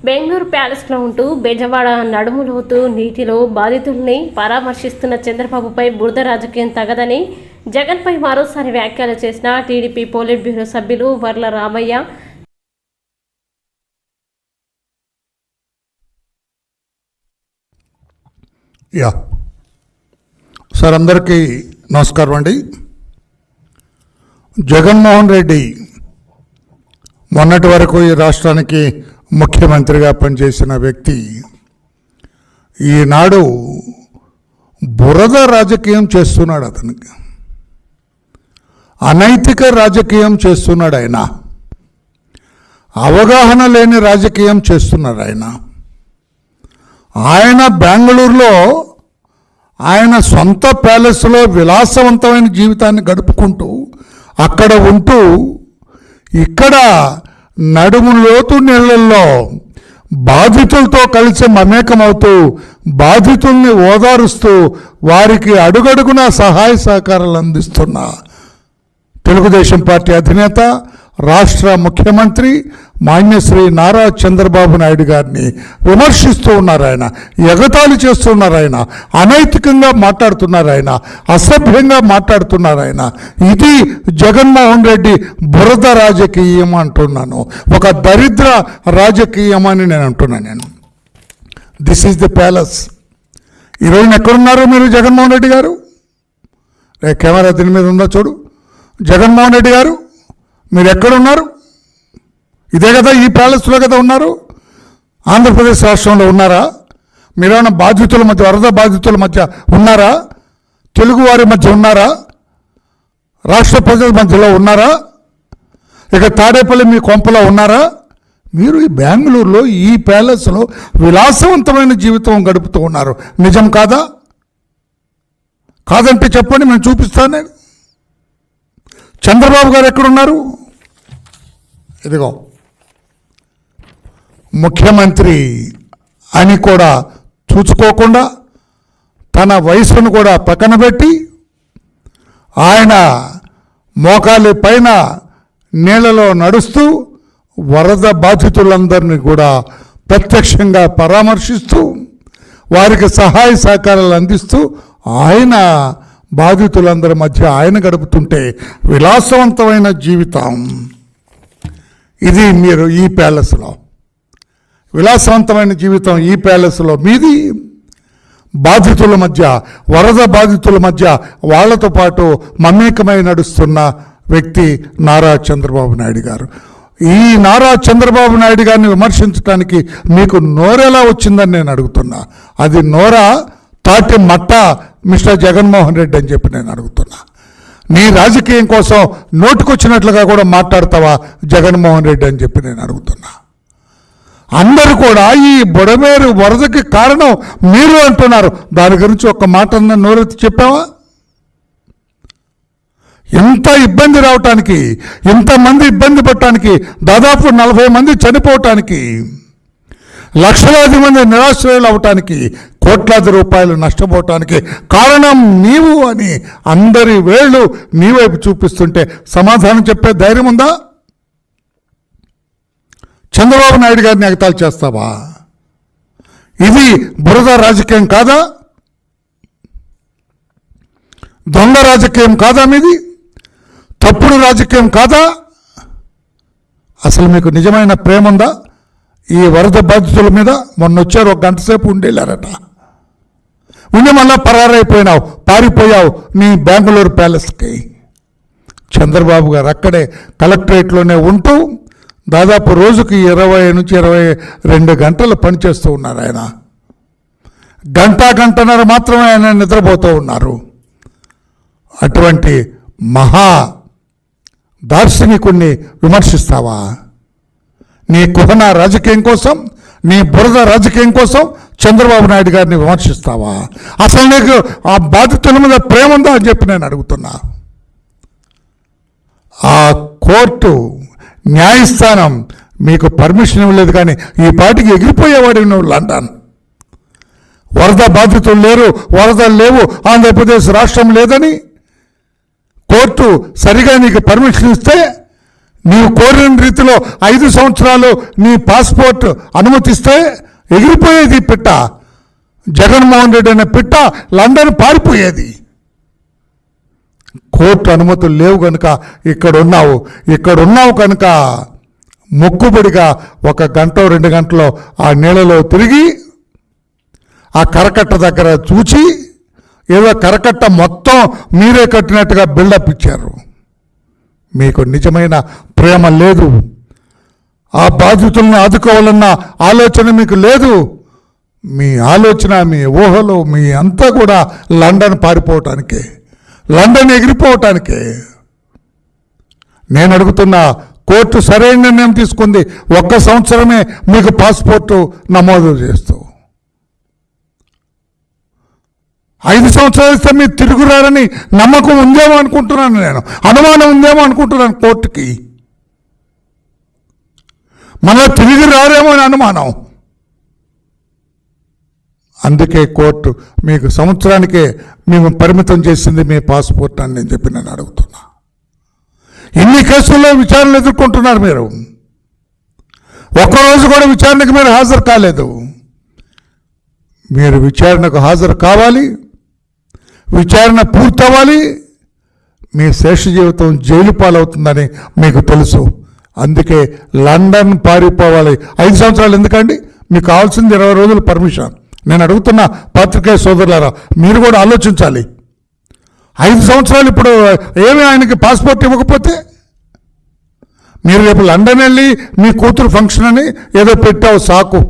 బెంగళూరు ప్యాలెస్లో ఉంటూ బెజవాడ నడుములోతు నీటిలో బాధితుల్ని పరామర్శిస్తున్న చంద్రబాబుపై బురద రాజకీయం తగదని జగన్పై మరోసారి వ్యాఖ్యలు చేసిన టీడీపీ పోలిట్ బ్యూరో సభ్యులు వర్ల రామయ్య. యా. సార్ అందరికీ నమస్కారం అండి. జగన్మోహన్ రెడ్డి మొన్నటి వరకు ఈ రాష్ట్రానికి ముఖ్యమంత్రిగా పనిచేసిన వ్యక్తి. ఈనాడు బురద రాజకీయం చేస్తున్నాడు అతనికి. అనైతిక రాజకీయం చేస్తున్నాడు ఆయన. అవగాహన లేని రాజకీయం చేస్తున్నాడు ఆయన. ఆయన బెంగళూరులో ఆయన సొంత ప్యాలెస్లో విలాసవంతమైన జీవితాన్ని గడుపుకుంటూ అక్కడ ఉంటూ ఇక్కడ నడుము లోతు నీళ్ళల్లో బాధితులతో కలిసి మమేకమవుతూ బాధితుల్ని ఓదారుస్తూ వారికి అడుగడుగునా సహాయ సహకారాలు అందిస్తున్న. తెలుగుదేశం పార్టీ అధినేత రాష్ట్ర ముఖ్యమంత్రి మాన్యశ్రీ నారా చంద్రబాబు నాయుడు గారిని విమర్శిస్తూ ఉన్నారు ఆయన ఎగతాళి చేస్తున్నారు ఆయన అనైతికంగా మాట్లాడుతున్నారు ఆయన అసభ్యంగా మాట్లాడుతున్నారు ఆయన. ఇది జగన్మోహన్ రెడ్డి బురద రాజకీయం అంటున్నాను. ఒక దరిద్ర రాజకీయం అని నేను అంటున్నాను నేను. దిస్ ఈజ్ ది ప్యాలెస్ ఈరోజు ఎక్కడున్నారు మీరు జగన్మోహన్ రెడ్డి గారు? కెమెరా దీని మీద ఉందా చూడు. జగన్మోహన్ రెడ్డి గారు? మీరు ఎక్కడున్నారు ఇదే కదా ఈ ప్యాలెస్లో కదా ఉన్నారు? ఆంధ్రప్రదేశ్ రాష్ట్రంలో ఉన్నారా? మీరేమైనా బాధితుల మధ్య వరద బాధితుల మధ్య ఉన్నారా? తెలుగు వారి మధ్య ఉన్నారా? రాష్ట్ర ప్రజల మధ్యలో ఉన్నారా? ఇక తాడేపల్లి మీ కొంపలో ఉన్నారా? మీరు ఈ బెంగళూరులో ఈ ప్యాలెస్లో విలాసవంతమైన జీవితం గడుపుతూ ఉన్నారు. నిజం కాదా? కాదంటే చెప్పండి నేను చూపిస్తాను. చంద్రబాబు గారు ఎక్కడున్నారు? ఇదిగో ముఖ్యమంత్రి అని కూడా చూసుకోకుండా తన వయసును కూడా పక్కన పెట్టి ఆయన మోకాలి పైన నీళ్ళలో నడుస్తూ వరద బాధితులందరినీ కూడా ప్రత్యక్షంగా పరామర్శిస్తూ వారికి సహాయ సహకారాలు అందిస్తూ ఆయన బాధితులందరి మధ్య ఆయన గడుపుతుంటే విలాసవంతమైన జీవితం. ఇది మీరు ఈ ప్యాలెస్లో. విలాసవంతమైన జీవితం ఈ ప్యాలెస్లో. మీది బాధితుల మధ్య వరద బాధితుల మధ్య వాళ్ళతో పాటు మమేకమై నడుస్తున్న వ్యక్తి నారా చంద్రబాబు నాయుడు గారు. ఈ నారా చంద్రబాబు నాయుడు గారిని విమర్శించడానికి మీకు నోరెలా వచ్చిందని నేను అడుగుతున్నా. అది నోరా తాటి మట్ట మిస్టర్ జగన్మోహన్ రెడ్డి అని చెప్పి నేను అడుగుతున్నా. నీ రాజకీయం కోసం నోటుకొచ్చినట్లుగా కూడా మాట్లాడతావా? జగన్మోహన్ రెడ్డి అని చెప్పి నేను అడుగుతున్నా. అందరూ కూడా ఈ బుడమేరు వరదకి కారణం మీరు అంటున్నారు. దాని గురించి ఒక మాట నోరెత్తి చెప్పావా? ఎంత ఇబ్బంది రావటానికి ఇంతమంది ఇబ్బంది పడటానికి దాదాపు నలభై మంది చనిపోవటానికి లక్షలాది మంది నిరాశ్రయులు అవటానికి కోట్లాది రూపాయలు నష్టపోవటానికి కారణం నీవు అని అందరి వేళ్ళు నీవైపు చూపిస్తుంటే సమాధానం చెప్పే ధైర్యం ఉందా? చంద్రబాబు నాయుడు గారిని ఎగతాలు చేస్తావా? ఇది బురద రాజకీయం కాదా? దొంగ రాజకీయం కాదా మీది? తప్పుడు రాజకీయం కాదా? అసలు మీకు నిజమైన ప్రేమ ఉందా? ఈ వరద బాధితుల మీద మొన్న వచ్చారు ఒక గంట సేపు ఉండేళ్ళారట. ఉండి మళ్ళా పరారైపోయినావు పారిపోయావు నీ బెంగళూరు ప్యాలెస్కి. చంద్రబాబు గారు అక్కడే కలెక్టరేట్లోనే ఉంటూ దాదాపు రోజుకి ఇరవై నుంచి ఇరవై రెండు గంటలు పనిచేస్తూ ఉన్నారు ఆయన. గంట గంటన్నర మాత్రమే ఆయన నిద్రపోతూ ఉన్నారు. అటువంటి మహా దార్శనికుణ్ణి విమర్శిస్తావా? నీ కుహన రాజకీయం కోసం నీ బురద రాజకీయం కోసం చంద్రబాబు నాయుడు గారిని విమర్శిస్తావా? అసలు నీకు ఆ బాధితుల మీద ప్రేమ ఉందా అని చెప్పి నేను అడుగుతున్నా. ఆ కోర్టు న్యాయస్థానం మీకు పర్మిషన్ ఇవ్వలేదు కానీ ఈ పాటికి ఎగిరిపోయేవాడు నువ్వు లండన్. వరద బాధితులు లేరు వరదలు లేవు ఆంధ్రప్రదేశ్ రాష్ట్రం లేదని కోర్టు సరిగా నీకు పర్మిషన్ ఇస్తే నీవు కోరిన రీతిలో ఐదు సంవత్సరాలు నీ పాస్పోర్ట్ అనుమతిస్తే ఎగిరిపోయేది పిట్ట. జగన్మోహన్ రెడ్డి అనే పిట్ట లండన్ పారిపోయేది. కోర్టు అనుమతులు లేవు కనుక ఇక్కడ ఉన్నావు ఇక్కడ ఉన్నావు కనుక మొక్కుబడిగా ఒక గంట రెండు గంటలో ఆ నీళ్ళలో తిరిగి ఆ కరకట్ట దగ్గర చూచి ఏదో కరకట్ట మొత్తం మీరే కట్టినట్టుగా బిల్డప్ ఇచ్చారు. మీకు నిజమైన ప్రేమ లేదు. ఆ బాధితులను ఆదుకోవాలన్న ఆలోచన మీకు లేదు. మీ ఆలోచన మీ ఊహలు మీ అంతా కూడా లండన్ పారిపోవటానికే లండన్ ఎగిరిపోవటానికే. నేను అడుగుతున్న కోర్టు సరైన నిర్ణయం తీసుకుంది. ఒక్క సంవత్సరమే మీకు పాస్పోర్టు నమోదు చేస్తూ. ఐదు సంవత్సరాలు ఇస్తే మీరు తిరుగురారని నమ్మకం ఉందేమో అనుకుంటున్నాను నేను. అనుమానం ఉందేమో అనుకుంటున్నాను కోర్టుకి. మళ్ళా తిరిగి రారేమో అని అనుమానం. అందుకే కోర్టు మీకు సంవత్సరానికే మేము పరిమితం చేసింది మీ పాస్పోర్ట్ అని నేను చెప్పి నేను అడుగుతున్నా. ఇన్ని కేసుల్లో విచారణలు ఎదుర్కొంటున్నారు మీరు. ఒక్కరోజు కూడా విచారణకు మీరు హాజరు కాలేదు. మీరు విచారణకు హాజరు కావాలి విచారణ పూర్తవ్వాలి. మీ శేష జీవితం జైలు పాలవుతుందని మీకు తెలుసు. అందుకే లండన్ పారిపోవాలి. ఐదు సంవత్సరాలు ఎందుకండి? మీకు కావాల్సింది ఇరవై రోజులు పర్మిషన్. నేను అడుగుతున్న పత్రికే సోదరులారా మీరు కూడా ఆలోచించాలి. ఐదు సంవత్సరాలు ఇప్పుడు ఏమి ఆయనకి పాస్పోర్ట్ ఇవ్వకపోతే? మీరు రేపు లండన్ వెళ్ళి మీ కూతురు ఫంక్షన్ అని ఏదో పెట్టావు సాకు.